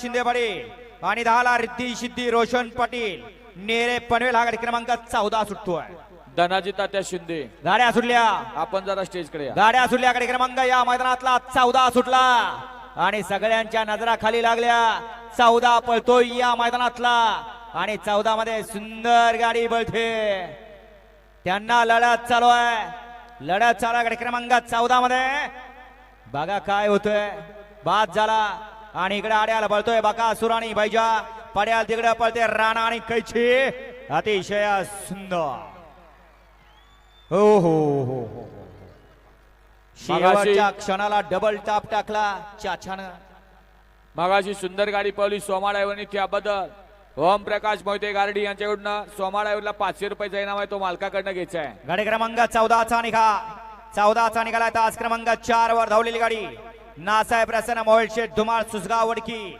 शिंदे पाटील आणि दहाला रिद्धी सिद्धी रोशन पाटील. नेरे पनवेल हा गाडी क्रमांक चौदा सुटतोय. धनाजी तात्या शिंदे. गाड्या सुटल्या. आपण जरा स्टेजकडे या. गाड्या सुटल्या. गाडी क्रमांक या मैदानातला चौदा सुटला. आणि सगळ्यांच्या नजरा खाली लागल्या. चौदा पळतोय या मैदानातला. आणि चौदा मध्ये सुंदर गाडी बळते त्यांना लढत चालू आहे. लढत चालू आहे. गाडी क्रमांक चौदा मध्ये. बघा काय होतोय. बाद झाला. आणि इकडे आड्याला पळतोय बका सुराणी बैजा पड्याल तिकडे पळते राणा आणि कैची. अतिशय सुंदर. हो हो हो हो शेवटच्या क्षणाला डबल टाप टाकला चाच्यानं. मगाशी सुंदर गाडी पळली सोमा ड्रायव्हरनी त्याबद्दल. ओम प्रकाश मोहिते गारडी यांच्याकडनं सोमा ड्रायव्हरला पाचशे रुपयाचा इनाम आहे तो मालकाकडनं घ्यायचा आहे. गाडी क्रमांक चौदाचा निघा. चौदाचा निघाला तास क्रमांक चार वर धावलेली गाडी. नासाहेब रसना मोहळशेठ धुमाळ सुसगाव वडकी.